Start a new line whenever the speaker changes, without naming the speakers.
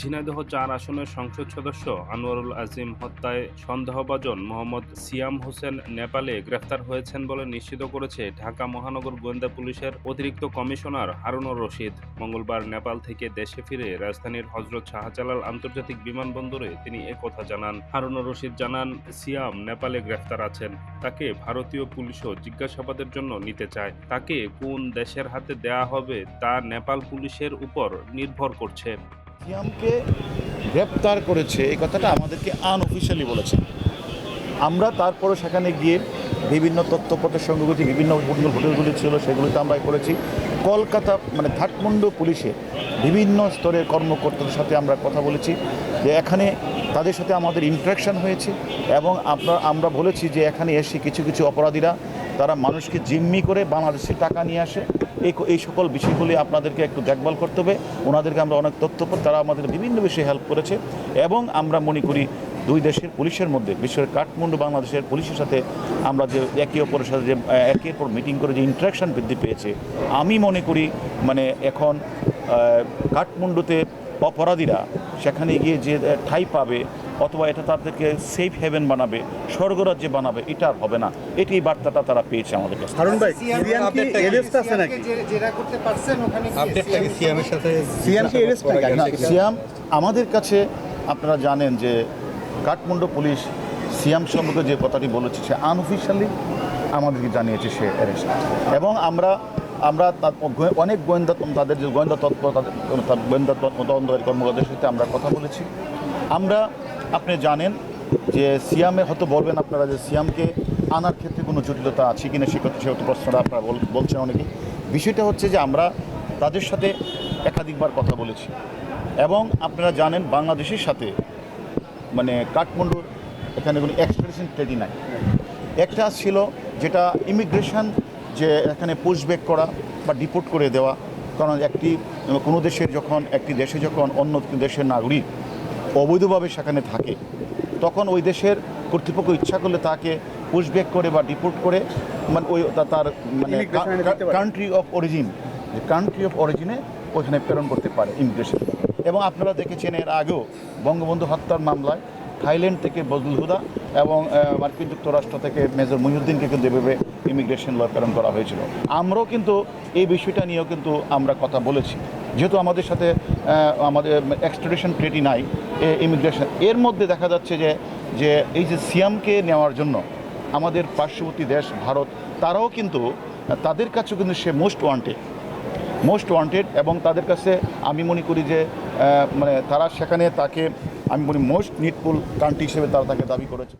ঝিনাইদহ চার আসনের সংসদ সদস্য আনোয়ারুল আজিম হত্যায় সন্দেহভাজন মোহাম্মদ সিয়াম হোসেন নেপালে গ্রেফতার হয়েছেন বলে নিশ্চিত করেছে ঢাকা মহানগর গোয়েন্দা পুলিশের অতিরিক্ত কমিশনার হারুনুর রশিদ। মঙ্গলবার নেপাল থেকে দেশে ফিরে রাজধানীর হজরত শাহজালাল আন্তর্জাতিক বিমানবন্দরে তিনি একথা জানান। হারুনুর রশিদ জানান, সিয়াম নেপালে গ্রেফতার আছেন। তাকে ভারতীয় পুলিশও জিজ্ঞাসাবাদের জন্য নিতে চায়। তাকে কোন দেশের হাতে দেয়া হবে তা নেপাল পুলিশের উপর নির্ভর করছে।
সিয়ামকে গ্রেপ্তার করেছে, এই কথাটা আমাদেরকে আনঅফিসিয়ালি বলেছে। আমরা তারপরে সেখানে গিয়ে বিভিন্ন তথ্যপত্র সংগ্রহ করেছি বিভিন্ন হোটেল হোটেলগুলি ছিল, সেগুলিতে আমরা করেছি। কলকাতা মানে ধাটমন্ডু পুলিশে বিভিন্ন স্তরের কর্মকর্তাদের সাথে আমরা কথা বলেছি যে এখানে তাদের সাথে আমাদের ইন্টারাকশন হয়েছে এবং আমরা আমরা বলেছি যে এখানে এসে কিছু কিছু অপরাধীরা তারা মানুষকে জিম্মি করে বাংলাদেশে টাকা নিয়ে আসে। এই এই সকল বিষয়গুলি আপনাদেরকে একটু দেখভাল করতে হবে। ওনাদেরকে আমরা অনেক তথ্য তারা আমাদের বিভিন্ন বিষয়ে হেল্প করেছে এবং আমরা মনে করি দুই দেশের পুলিশের মধ্যে, বিশ্বের কাঠমান্ডু বাংলাদেশের পুলিশের সাথে আমরা যে একে অপরের সাথে যে একের পর মিটিং করে যে ইন্টারাকশন বৃদ্ধি পেয়েছে, আমি মনে করি মানে এখন কাঠমান্ডুতে অপরাধীরা সেখানে গিয়ে যে ঠাই পাবে অথবা এটা তাদেরকে সেফ হেভেন বানাবে স্বর্গরাজ্যে বানাবে এটা আর হবে না। এটি বার্তাটা তারা পেয়েছে আমাদের কাছে।
হারুন ভাই
সিএম
সিরিয়ান কি এরেস্ট আছে নাকি?
যে- জেরা করতে পারছেন ওখানে কি
আপডেটটা কি
CM
সিএমের সাথে
সিএম কি এরেস্ট নাকি
না সিয়াম আমাদের কাছে আপনারা জানেন যে কাঠমান্ডু পুলিশ সিয়াম সম্পর্কে যে কথাটি বলেছে সে আনঅফিসিয়ালি আমাদেরকে জানিয়েছে সে অ্যারেস্ট এবং আমরা আমরা অনেক গোয়েন্দা তাদের যে গোয়েন্দা তৎপর তাদের গোয়েন্দা তদন্তকারী কর্মকর্তাদের সাথে আমরা কথা বলেছি। আমরা আপনি জানেন যে সিয়ামে হয়তো বলবেন আপনারা যে সিয়ামকে আনার ক্ষেত্রে কোনো জটিলতা আছে কিনা, সে কথা সেহেতু প্রশ্নটা আপনারা বলছেন অনেকে বিষয়টা হচ্ছে যে আমরা তাদের সাথে একাধিকবার কথা বলেছি এবং আপনারা জানেন বাংলাদেশের সাথে মানে কাঠমান্ডুর এখানে কোনো এক্সপ্রেশন ট্রেডি নাই। একটা ছিল যেটা ইমিগ্রেশন যে এখানে পুশব্যাক করা বা ডিপোর্ট করে দেওয়া। কারণ একটি কোনো দেশের যখন, একটি দেশে যখন অন্য দেশের নাগরিক অবৈধভাবে সেখানে থাকে। তখন ওই দেশের কর্তৃপক্ষ ইচ্ছা করলে তাকে পুশব্যাক করে বা ডিপোর্ট করে মানে ওই তার মানে। কান্ট্রি অফ অরিজিন যে কান্ট্রি অফ অরিজিনে ওইখানে প্রেরণ করতে পারে ইমিগ্রেশন এবং আপনারা দেখেছেন এর আগেও বঙ্গবন্ধু হত্যার মামলায় থাইল্যান্ড থেকে বজলুল হুদা এবং মার্কিন যুক্তরাষ্ট্র থেকে মেজর মহিউদ্দিনকে কিন্তু এভাবে ইমিগ্রেশন ল প্রেরণ করা হয়েছিল। আমরাও কিন্তু এই বিষয়টা নিয়েও কিন্তু আমরা কথা বলেছি। যেহেতু আমাদের সাথে আমাদের এক্সট্রেডিশন ট্রেটি নাই ইমিগ্রেশন এর মধ্যে দেখা যাচ্ছে যে যে এই যে সিয়ামকে নেওয়ার জন্য আমাদের পার্শ্ববর্তী দেশ ভারত, তারাও কিন্তু, তাদের কাছেও কিন্তু সে মোস্ট ওয়ান্টেড মোস্ট ওয়ান্টেড এবং তাদের কাছে আমি মনে করি যে মানে তারা সেখানে তাকে, আমি বলি মোস্ট নিডফুল কান্ট্রি হিসেবে তারা তাকে দাবি করেছে।